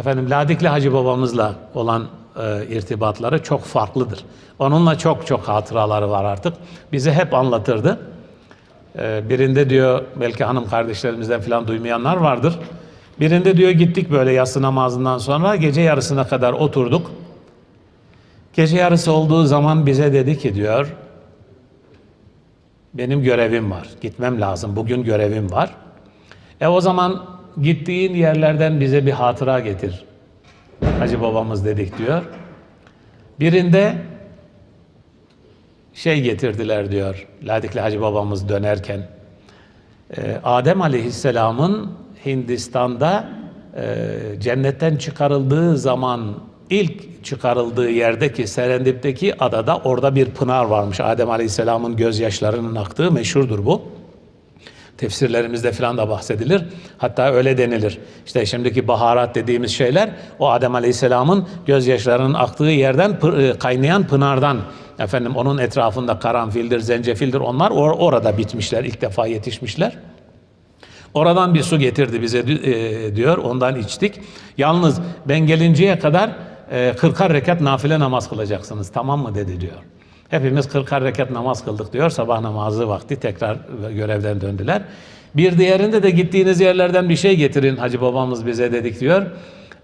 Efendim Ladikli Hacı babamızla olan e, irtibatları çok farklıdır. Onunla çok çok hatıraları var artık. Bize hep anlatırdı. E, birinde diyor belki hanım kardeşlerimizden falan duymayanlar vardır. Birinde diyor gittik böyle yatsı namazından sonra gece yarısına kadar oturduk. Gece yarısı olduğu zaman bize dedi ki diyor benim görevim var. Gitmem lazım. Bugün görevim var. E o zaman gittiğin yerlerden bize bir hatıra getir. Hacı babamız dedik diyor. Birinde şey getirdiler diyor. Ladikli Hacı babamız dönerken. e, Adem Aleyhisselam'ın Hindistan'da e, cennetten çıkarıldığı zaman ilk çıkarıldığı yerdeki Serendip'teki adada orada bir pınar varmış. Adem Aleyhisselam'ın gözyaşlarının aktığı meşhurdur bu. Tefsirlerimizde falan da bahsedilir. Hatta öyle denilir. İşte şimdiki baharat dediğimiz şeyler o Adem Aleyhisselam'ın gözyaşlarının aktığı yerden e, kaynayan pınardan efendim onun etrafında karanfildir, zencefildir onlar or- orada bitmişler, ilk defa yetişmişler. Oradan bir su getirdi bize e, diyor. Ondan içtik. Yalnız ben gelinceye kadar e, 40 rekat nafile namaz kılacaksınız. Tamam mı dedi diyor. Hepimiz 40 rekat namaz kıldık diyor. Sabah namazı vakti tekrar görevden döndüler. Bir diğerinde de gittiğiniz yerlerden bir şey getirin hacı babamız bize dedik diyor.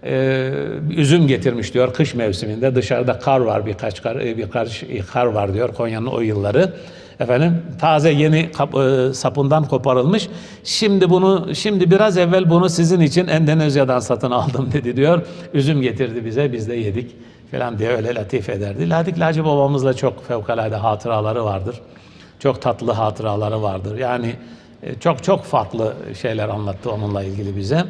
Ee, üzüm getirmiş diyor kış mevsiminde dışarıda kar var birkaç kar birkaç kar var diyor Konya'nın o yılları efendim taze yeni kap- e, sapından koparılmış şimdi bunu şimdi biraz evvel bunu sizin için Endonezya'dan satın aldım dedi diyor üzüm getirdi bize biz de yedik falan diye öyle latif ederdi. Ladik Lacı babamızla çok fevkalade hatıraları vardır. Çok tatlı hatıraları vardır. Yani e, çok çok farklı şeyler anlattı onunla ilgili bize.